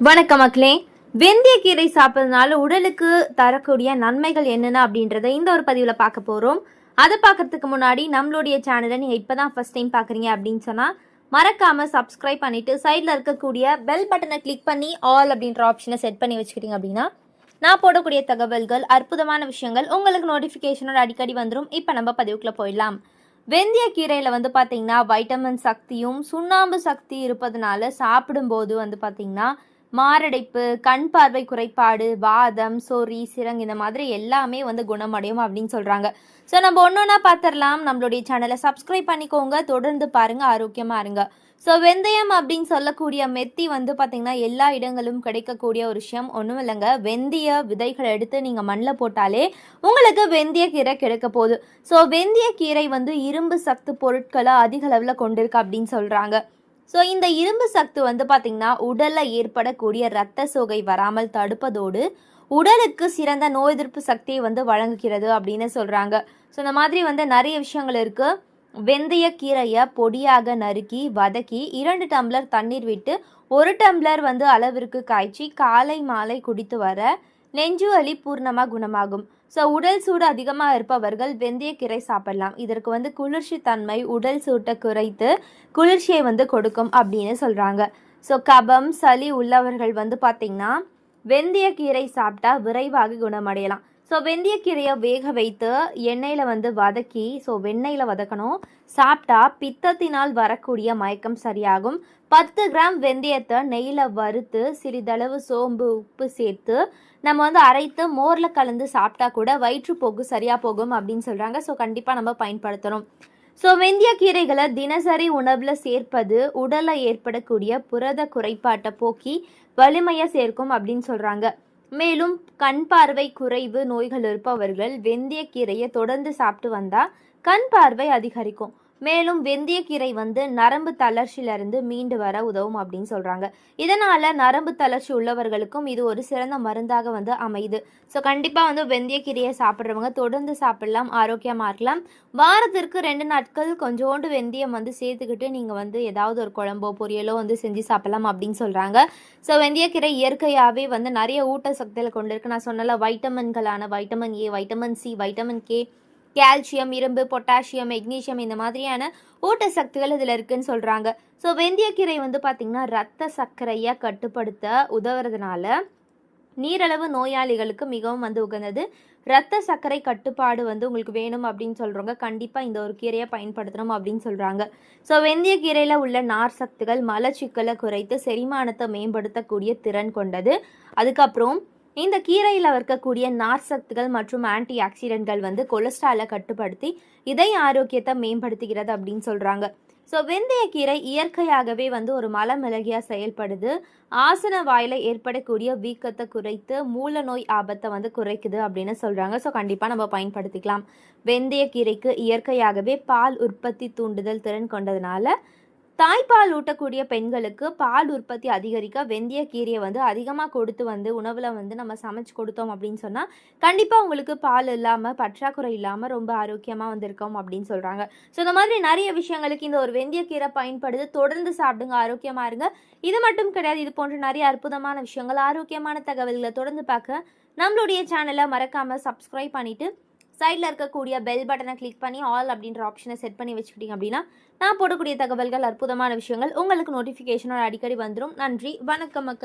வணக்கம் மக்களே. வெந்தய கீரை சாப்பிட்றதுனால உடலுக்கு தரக்கூடிய நன்மைகள் என்னென்ன அப்படின்றத இந்த ஒரு பதிவில் பார்க்க போகிறோம் அதை பார்க்கறதுக்கு முன்னாடி நம்மளுடைய சேனலை நீங்கள் இப்போ தான் ஃபஸ்ட் டைம் பார்க்குறீங்க அப்படின்னு சொன்னால் மறக்காமல் சப்ஸ்கிரைப் பண்ணிவிட்டு சைடில் இருக்கக்கூடிய பெல் பட்டனை கிளிக் பண்ணி ஆல் அப்படின்ற ஆப்ஷனை செட் பண்ணி வச்சுக்கிட்டீங்க அப்படின்னா நான் போடக்கூடிய தகவல்கள் அற்புதமான விஷயங்கள் உங்களுக்கு நோட்டிஃபிகேஷனோட அடிக்கடி வந்துடும் இப்போ நம்ம பதிவுக்குள்ளே போயிடலாம். வெந்தய கீரையில் வந்து பார்த்திங்கன்னா வைட்டமின் சக்தியும் சுண்ணாம்பு சக்தி இருப்பதனால சாப்பிடும்போது வந்து பார்த்திங்கன்னா மாரடைப்பு கண் பார்வை குறைபாடு வாதம் சொறி சிரங் இந்த மாதிரி எல்லாமே வந்து குணமடையும் அப்படின்னு சொல்கிறாங்க ஸோ நம்ம ஒன்று ஒன்றா பார்த்துடலாம் நம்மளுடைய சேனலை சப்ஸ்கிரைப் பண்ணிக்கோங்க. தொடர்ந்து பாருங்கள் ஆரோக்கியமாக இருங்க. ஸோ வெந்தயம் அப்படின்னு சொல்லக்கூடிய மெத்தி வந்து பார்த்திங்கன்னா எல்லா இடங்களும் கிடைக்கக்கூடிய ஒரு விஷயம். ஒன்றும் இல்லைங்க. வெந்தய விதைகளை எடுத்து நீங்கள் மண்ணில் போட்டாலே உங்களுக்கு வெந்தய கீரை கிடைக்க போகுது. ஸோ வெந்தய கீரை வந்து இரும்பு சத்து பொருட்களை அதிக அளவில் கொண்டிருக்கு அப்படின்னு சொல்கிறாங்க ஸோ இந்த இரும்பு சத்து வந்து பார்த்திங்கன்னா உடலில் ஏற்படக்கூடிய இரத்த சோகை வராமல் தடுப்பதோடு உடலுக்கு சிறந்த நோய் எதிர்ப்பு சக்தியை வந்து வழங்குகிறது அப்படின்னு சொல்கிறாங்க ஸோ இந்த மாதிரி வந்து நிறைய விஷயங்கள் இருக்குது வெந்தய கீரையை பொடியாக நறுக்கி வதக்கி இரண்டு டம்ளர் தண்ணீர் விட்டு ஒரு டம்ளர் வந்து அளவிற்கு காய்ச்சி காலை மாலை குடித்து வர நெஞ்சு வலி பூர்ணமாக குணமாகும். ஸோ உடல் சூடு அதிகமாக இருப்பவர்கள் வெந்தயக்கீரை சாப்பிடலாம். இதற்கு வந்து குளிர்ச்சி தன்மை உடல் சூட்டை குறைத்து குளிர்ச்சியை வந்து கொடுக்கும் அப்படின்னு சொல்கிறாங்க ஸோ கபம் சளி உள்ளவர்கள் வந்து பார்த்திங்கன்னா வெந்தயக்கீரை சாப்பிட்டா விரைவாக குணமடையலாம். ஸோ வெந்தயக்கீரையை வேக வைத்து எண்ணெயில் வந்து வதக்கி ஸோ வெண்ணெயில் வதக்கணும். சாப்பிட்டா பித்தத்தினால் வரக்கூடிய மயக்கம் சரியாகும். பத்து கிராம் வெந்தயத்தை நெய்யில் வறுத்து சிறிதளவு சோம்பு உப்பு சேர்த்து நம்ம வந்து அரைத்து மோரில் கலந்து சாப்பிட்டா கூட வயிற்றுப்போக்கு சரியாக போகும் அப்படின்னு சொல்கிறாங்க ஸோ கண்டிப்பாக நம்ம பயன்படுத்தணும். ஸோ வெந்தய கீரைகளை தினசரி உணவில் சேர்ப்பது உடலில் ஏற்படக்கூடிய புரத குறைபாட்டை போக்கி வலிமையை சேர்க்கும் அப்படின்னு சொல்கிறாங்க மேலும் கண் பார்வை குறைவு நோய்கள் இருப்பவர்கள் வெந்தயக்கீரையை தொடர்ந்து சாப்பிட்டு வந்தால் கண் பார்வை அதிகரிக்கும். மேலும் வெந்தயக்கீரை வந்து நரம்பு தளர்ச்சியிலிருந்து மீண்டு வர உதவும் அப்படின்னு சொல்கிறாங்க இதனால் நரம்பு தளர்ச்சி உள்ளவர்களுக்கும் இது ஒரு சிறந்த மருந்தாக வந்து அமையுது. ஸோ கண்டிப்பாக வந்து வெந்தயக்கீரையை சாப்பிட்றவங்க தொடர்ந்து சாப்பிடலாம் ஆரோக்கியமாக இருக்கலாம். வாரத்திற்கு ரெண்டு நாட்கள் கொஞ்சோண்டு வெந்தயம் வந்து சேர்த்துக்கிட்டு நீங்கள் வந்து ஏதாவது ஒரு குழம்போ பொரியலோ வந்து செஞ்சு சாப்பிடலாம் அப்படின்னு சொல்கிறாங்க ஸோ வெந்தயக்கீரை இயற்கையாகவே வந்து நிறைய ஊட்டச்சக்தியில் கொண்டிருக்கு. நான் சொன்னல வைட்டமின்களான vitamin A vitamin C vitamin K calcium இரும்பு பொட்டாசியம் மெக்னீசியம் இந்த மாதிரியான ஊட்டச்சக்திகள் இதில் இருக்குன்னு சொல்கிறாங்க ஸோ வெந்தயக்கீரை வந்து பார்த்திங்கன்னா ரத்த சர்க்கரையை கட்டுப்படுத்த உதவுறதுனால நீரளவு நோயாளிகளுக்கு மிகவும் வந்து உகந்தது. ரத்த சர்க்கரை கட்டுப்பாடு வந்து உங்களுக்கு வேணும் அப்படின்னு சொல்கிறவங்க கண்டிப்பாக இந்த ஒரு கீரையை பயன்படுத்தணும் அப்படின்னு சொல்கிறாங்க ஸோ வெந்தய கீரையில் உள்ள நார் சத்துகள் மலச்சிக்கலை குறைத்து செரிமானத்தை மேம்படுத்தக்கூடிய திறன் கொண்டது. அதுக்கப்புறம் இந்த கீரையில் இருக்கக்கூடிய நார் சத்துகள் மற்றும் ஆன்டி ஆக்சிடென்ட்கள் வந்து கொலஸ்ட்ராலை கட்டுப்படுத்தி இதய ஆரோக்கியத்தை மேம்படுத்துகிறது அப்படின்னு சொல்கிறாங்க ஸோ வெந்தயக்கீரை இயற்கையாகவே வந்து ஒரு மலமிளகியாக செயல்படுது. ஆசன வாயில் ஏற்படக்கூடிய வீக்கத்தை குறைத்து மூல நோய் ஆபத்தை வந்து குறைக்குது அப்படின்னு சொல்கிறாங்க ஸோ கண்டிப்பாக நம்ம பயன்படுத்திக்கலாம். வெந்தயக்கீரைக்கு இயற்கையாகவே பால் உற்பத்தி தூண்டுதல் திறன் கொண்டதுனால தாய்ப்பால் ஊட்டக்கூடிய பெண்களுக்கு பால் உற்பத்தி அதிகரிக்க வெந்தய கீரையை வந்து அதிகமாக கொடுத்து வந்து உணவில் வந்து நம்ம சமைச்சு கொடுத்தோம் அப்படின்னு சொன்னால் கண்டிப்பாக உங்களுக்கு பால் இல்லாமல் பற்றாக்குறை இல்லாமல் ரொம்ப ஆரோக்கியமாக வந்திருக்கோம் அப்படின்னு சொல்கிறாங்க ஸோ இந்த மாதிரி நிறைய விஷயங்களுக்கு இந்த ஒரு வெந்தய கீரை பயன்படுது தொடர்ந்து சாப்பிடுங்க ஆரோக்கியமாக இருங்க. இது மட்டும் கிடையாது இது போன்ற நிறைய அற்புதமான விஷயங்கள் ஆரோக்கியமான தகவல்களை தொடர்ந்து பார்க்க நம்மளுடைய சேனலை மறக்காமல் சப்ஸ்கிரைப் பண்ணிவிட்டு சைடில் இருக்கக்கூடிய பெல் பட்டனை கிளிக் பண்ணி ஆல் அப்படின்ற ஆப்ஷனை செட் பண்ணி வச்சுக்கிட்டீங்க அப்படின்னா நான் போடக்கூடிய தகவல்கள் அற்புதமான விஷயங்கள் உங்களுக்கு நோட்டிஃபிகேஷனோட அடிக்கடி வந்துடும் நன்றி. வணக்கம் மக்கள்.